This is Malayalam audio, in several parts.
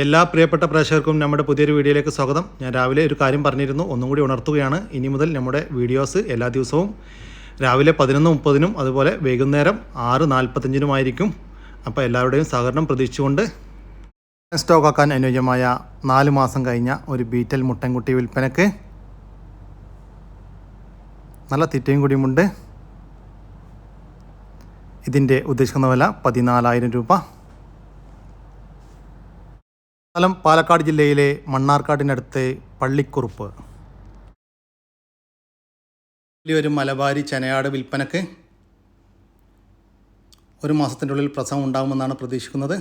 എല്ലാ പ്രിയപ്പെട്ട പ്രേക്ഷകർക്കും നമ്മുടെ പുതിയൊരു വീഡിയോയിലേക്ക് സ്വാഗതം. ഞാൻ രാവിലെ ഒരു കാര്യം പറഞ്ഞിരുന്നു ഒന്നും കൂടി ഉണർത്തുകയാണ്. ഇനി മുതൽ നമ്മുടെ വീഡിയോസ് എല്ലാ ദിവസവും രാവിലെ പതിനൊന്ന് മുപ്പതിനും അതുപോലെ വൈകുന്നേരം ആറ് നാൽപ്പത്തഞ്ചിനുമായിരിക്കും അപ്പോൾ എല്ലാവരുടെയും സഹകരണം പ്രതീക്ഷിച്ചുകൊണ്ട് സ്റ്റോക്കാക്കാൻ അനുയോജ്യമായ നാല് മാസം കഴിഞ്ഞ ഒരു ബീറ്റൽ മുട്ടൻകുട്ടി വിൽപ്പനക്ക് നല്ല തിറ്റയും കൂടിയുമുണ്ട്. ഇതിന്റെ ഉദ്ദേശിക്കുന്ന വില പതിനാലായിരം രൂപ. സ്ഥലം പാലക്കാട് ജില്ലയിലെ മണ്ണാർക്കാടിനടുത്ത് പള്ളിക്കുറുപ്പ്. വലിയൊരു മലബാരി ചനയാട് വിൽപ്പനക്ക് ഒരു മാസത്തിന്റെ ഉള്ളിൽ പ്രസവം ഉണ്ടാകുമെന്നാണ് പ്രതീക്ഷിക്കുന്നത്.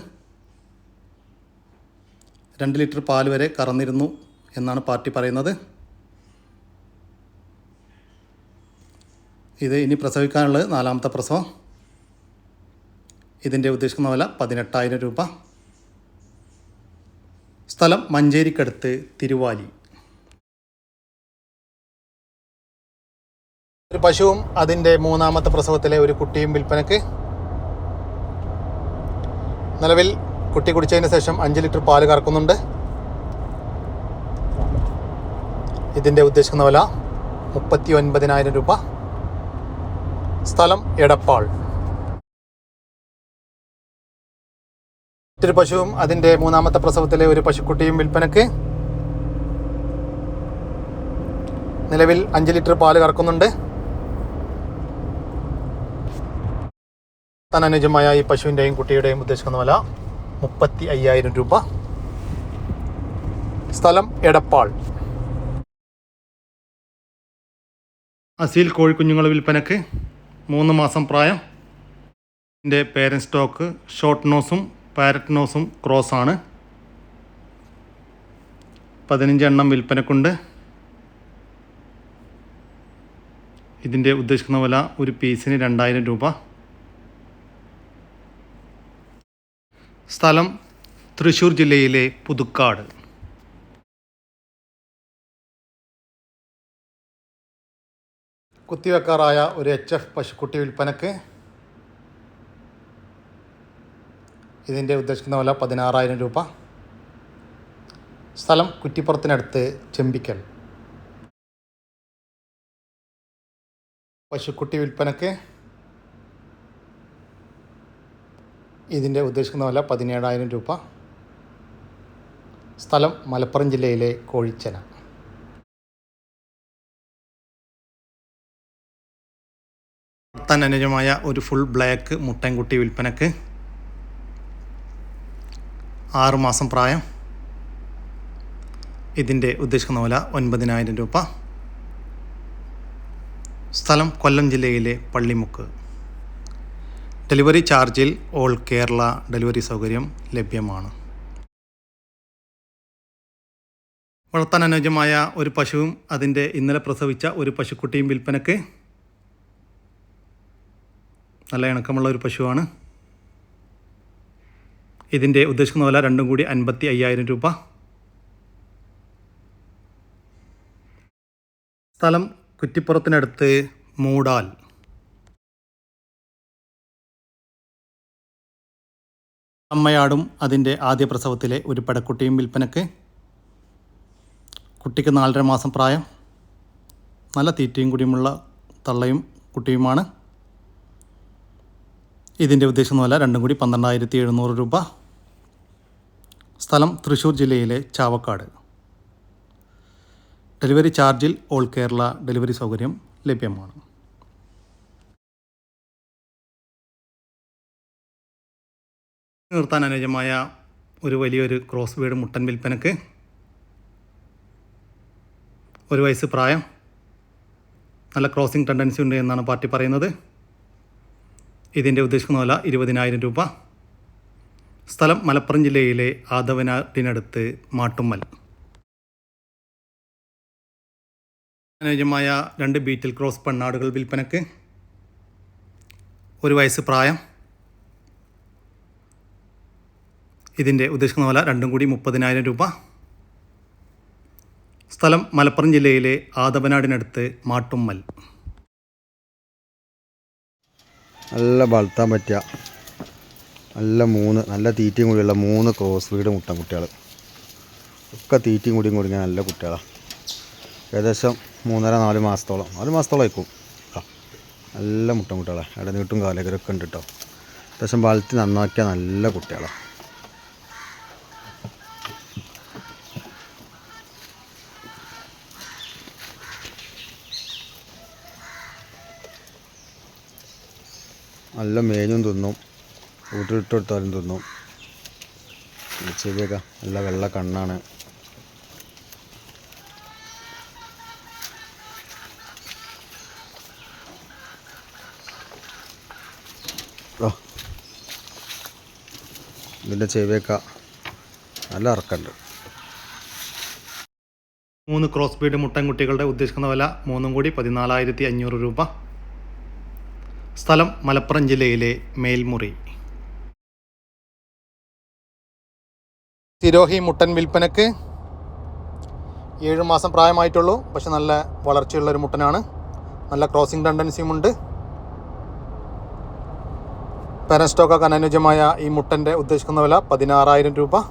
രണ്ട് ലിറ്റർ പാൽ വരെ കറന്നിരുന്നു എന്നാണ് പാർട്ടി പറയുന്നത്. ഇത് ഇനി പ്രസവിക്കാനുള്ളത് നാലാമത്തെ പ്രസവം. ഇതിന്റെ ഉദ്ദേശിക്കുന്ന വില പതിനെട്ടായിരം രൂപ. സ്ഥലം മഞ്ചേരിക്കടുത്ത് തിരുവാലി. ഒരു പശുവും അതിന്റെ മൂന്നാമത്തെ പ്രസവത്തിലെ ഒരു കുട്ടിയും വിൽപ്പനക്ക്. നിലവിൽ കുട്ടി കുടിച്ചതിന് ശേഷം അഞ്ച് ലിറ്റർ പാൽ കറക്കുന്നുണ്ട്. ഇതിന്റെ ഉദ്ദേശിക്കുന്ന വില മുപ്പത്തി ഒൻപതിനായിരം രൂപ. സ്ഥലം എടപ്പാൾ. മറ്റൊരു പശുവും അതിന്റെ മൂന്നാമത്തെ പ്രസവത്തിലെ ഒരു പശുക്കുട്ടിയും വിൽപ്പനക്ക് നിലവിൽ അഞ്ച് ലിറ്റർ പാൽ കറക്കുന്നുണ്ട്. താൻ ഈ പശുവിന്റെയും കുട്ടിയുടെയും ഉദ്ദേശിക്കുന്ന വില മുപ്പത്തി അയ്യായിരം രൂപ. സ്ഥലം എടപ്പാൾ. അസീൽ കോഴിക്കുഞ്ഞുങ്ങൾ വിൽപ്പനക്ക് മൂന്ന് മാസം പ്രായം. എന്റെ പേരൻ സ്റ്റോക്ക് ഷോർട്ട് നോസും പാരറ്റ് ക്രോസാണ്. ക്രോസ് ആണ് പതിനഞ്ച് എണ്ണം വിൽപ്പനക്കുണ്ട്. ഇതിന്റെ ഉദ്ദേശിക്കുന്ന വില ഒരു പീസിന് രണ്ടായിരം രൂപ. സ്ഥലം തൃശ്ശൂർ ജില്ലയിലെ പുതുക്കാട്. കുത്തിവെക്കാറായ ഒരു എച്ച് എഫ് പശുക്കുട്ടി വിൽപ്പനക്ക് ഇതിന്റെ ഉദ്ദേശിക്കുന്ന വില പതിനാറായിരം രൂപ. സ്ഥലം കുറ്റിപ്പുറത്തിനടുത്ത് ചെമ്പിക്കൽ. പശുക്കുട്ടി വിൽപ്പനക്ക് ഇതിന്റെ ഉദ്ദേശിക്കുന്ന വില പതിനേഴായിരം രൂപ. സ്ഥലം മലപ്പുറം ജില്ലയിലെ കോഴിച്ചന. താൻ അനുജമായ ഒരു ഫുൾ ബ്ലാക്ക് മുട്ടൻകുട്ടി വിൽപ്പനക്ക് ആറ് മാസം പ്രായം. ഇതിന്റെ ഉദ്ദേശിക്കുന്ന വില ഒൻപതിനായിരം രൂപ. സ്ഥലം കൊല്ലം ജില്ലയിലെ പള്ളിമുക്ക്. ഡെലിവറി ചാർജിൽ ഓൾ കേരള ഡെലിവറി സൗകര്യം ലഭ്യമാണ്. വളർത്താൻ അനുയോജ്യമായ ഒരു പശുവും അതിന്റെ ഇന്നലെ പ്രസവിച്ച ഒരു പശുക്കുട്ടിയും വിൽപ്പനക്ക് നല്ല ഇണക്കമുള്ള ഒരു പശുവാണ്. ഇതിന്റെ ഉദ്ദേശിക്കുന്ന വില രണ്ടും കൂടി അൻപത്തി അയ്യായിരം രൂപ. സ്ഥലം കുറ്റിപ്പുറത്തിനടുത്ത് മൂടാൽ. അമ്മയാടും അതിന്റെ ആദ്യ പ്രസവത്തിലെ ഒരു പടക്കുട്ടിയും വിൽപ്പനക്ക്. കുട്ടിക്ക് നാലര മാസം പ്രായം. നല്ല തീറ്റയും കൂടിയുമുള്ള തള്ളയും കുട്ടിയുമാണ്. ഇതിന്റെ ഉദ്ദേശം വില രണ്ടും കൂടി പന്ത്രണ്ടായിരത്തി എഴുന്നൂറ് രൂപ. സ്ഥലം തൃശ്ശൂർ ജില്ലയിലെ ചാവക്കാട്. ഡെലിവറി ചാർജിൽ ഓൾ കേരള ഡെലിവറി സൗകര്യം ലഭ്യമാണ്. നിർത്താൻ അനുയോജ്യമായ ഒരു വലിയൊരു ക്രോസ് വീട് മുട്ടൻ വിൽപ്പനക്ക് ഒരു വയസ്സ് പ്രായം. നല്ല ക്രോസിംഗ് ടെൻഡൻസി ഉണ്ട് എന്നാണ് പാർട്ടി പറയുന്നത്. ഇതിന്റെ ഉദ്ദേശിക്കുന്ന വില ഇരുപതിനായിരം രൂപ. സ്ഥലം മലപ്പുറം ജില്ലയിലെ ആദവനാട്ടിനടുത്ത് മാട്ടുമ്മൽ. അനുയോജ്യമായ രണ്ട് ബീറ്റിൽ ക്രോസ് പെണ്ണാടുകൾ വിൽപ്പനക്ക്. ഒരു വയസ്സ് പ്രായം. ഇതിന്റെ ഉദ്ദേശിക്കുന്ന വില രണ്ടും കൂടി മുപ്പതിനായിരം രൂപ. സ്ഥലം മലപ്പുറം ജില്ലയിലെ ആദവനാടിനടുത്ത് മാട്ടുമ്മൽ. നല്ല വളർത്താൻ പറ്റുക. നല്ല മൂന്ന് നല്ല തീറ്റയും കൂടിയുള്ള മൂന്ന് ക്രോസ് വീട് മുട്ട കുട്ടികൾ ഒക്കെ തീറ്റയും കൂടിയും കൂടി നല്ല കുട്ടികളാണ് ഏകദേശം മൂന്നര നാല് മാസത്തോളം നാല് മാസത്തോളം ആയിക്കും നല്ല മുട്ടം കുട്ടികളാണ് ഇടനീട്ടും കാലകരൊക്കെ ഉണ്ട് കേട്ടോ അത്യാവശ്യം വളർത്തി നന്നാക്കിയ നല്ല കുട്ടികളാണ് നല്ല മേഞ്ഞും തിന്നും. വീട്ടിലിട്ട് കൊടുത്താലും തിന്നും ചെവിയൊക്കെ നല്ല വെള്ള കണ്ണാണ്. ഇതിന്റെ ചെവിയൊക്കെ നല്ല ഇറക്കുണ്ട്. മൂന്ന് ക്രോസ് ബീഡ് മുട്ടൻകുട്ടികളുടെ ഉദ്ദേശിക്കുന്ന വില മൂന്നും കൂടി പതിനാലായിരത്തി അഞ്ഞൂറ് രൂപ. സ്ഥലം മലപ്പുറം ജില്ലയിലെ മേൽമുറി. സിരോഹി മുട്ടൻ വിൽപ്പനക്ക് ഏഴ് മാസം പ്രായമായിട്ടുള്ളൂ. പക്ഷെ നല്ല വളർച്ചയുള്ള ഒരു മുട്ടനാണ്. നല്ല ക്രോസിംഗ് ടെൻഡൻസിയും ഉണ്ട്. പാരൻസ്റ്റോക്കൊക്കെ അനുയോജ്യമായ ഈ മുട്ടന്റെ ഉദ്ദേശിക്കുന്ന വില പതിനാറായിരം രൂപ.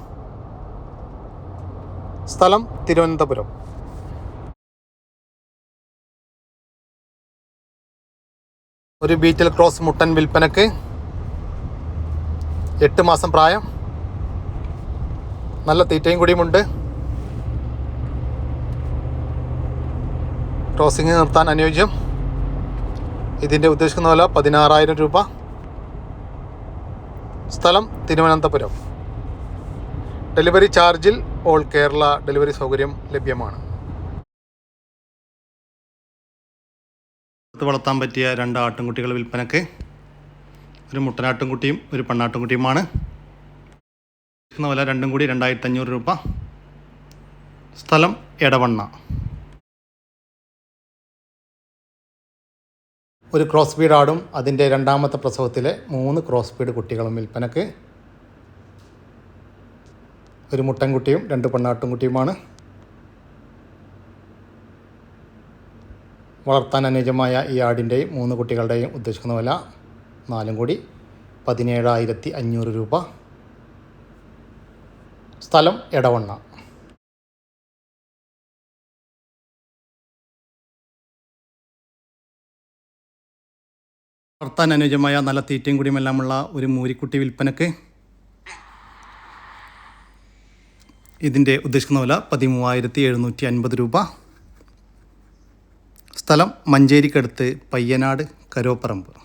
സ്ഥലം തിരുവനന്തപുരം. ഒരു ബീറ്റൽ ക്രോസ് മുട്ടൻ വിൽപ്പനക്ക് എട്ട് മാസം പ്രായം. നല്ല തീറ്റയും കൂടിയുമുണ്ട് ക്രോസിംഗ് നിർത്താൻ അനുയോജ്യം. ഇതിന്റെ ഉദ്ദേശിക്കുന്ന വില പതിനാറായിരം രൂപ. സ്ഥലം തിരുവനന്തപുരം. ഡെലിവറി ചാർജിൽ ഓൾ കേരള ഡെലിവറി സൗകര്യം ലഭ്യമാണ്. വളർത്താൻ പറ്റിയ രണ്ട് ആട്ടിൻകുട്ടികൾ വിൽപ്പനക്ക്. ഒരു മുട്ടനാട്ടിൻകുട്ടിയും ഒരു പെണ്ണാട്ടിൻകുട്ടിയുമാണ് ഇരിക്കുന്ന വില രണ്ടും കൂടി രണ്ടായിരത്തി അഞ്ഞൂറ് രൂപ. സ്ഥലം എടവണ്ണ. ഒരു ക്രോസ് ബീഡ് ആടും അതിന്റെ രണ്ടാമത്തെ പ്രസവത്തിലെ മൂന്ന് ക്രോസ് ബീഡ് കുട്ടികളും വിൽപ്പനക്ക്. ഒരു മുട്ടൻകുട്ടിയും രണ്ട് പെണ്ണാട്ടുംകുട്ടിയുമാണ്. വളർത്താൻ അനുയോജ്യമായ ഈ ആടിന്റെയും മൂന്ന് കുട്ടികളുടെയും ഉദ്ദേശിക്കുന്ന വില നാലും കൂടി പതിനേഴായിരത്തി അഞ്ഞൂറ് രൂപ. സ്ഥലം എടവണ്ണ. വളർത്താൻ അനുയോജ്യമായ നല്ല തീറ്റയും കുടിയുമെല്ലാമുള്ള ഒരു മൂരിക്കുട്ടി വിൽപ്പനക്ക് ഇതിന്റെ ഉദ്ദേശിക്കുന്ന വില പതിമൂവായിരത്തി എഴുന്നൂറ്റി അൻപത് രൂപ. സ്ഥലം മഞ്ചേരിക്കടുത്ത് പയ്യനാട് കരോപ്പറമ്പ്.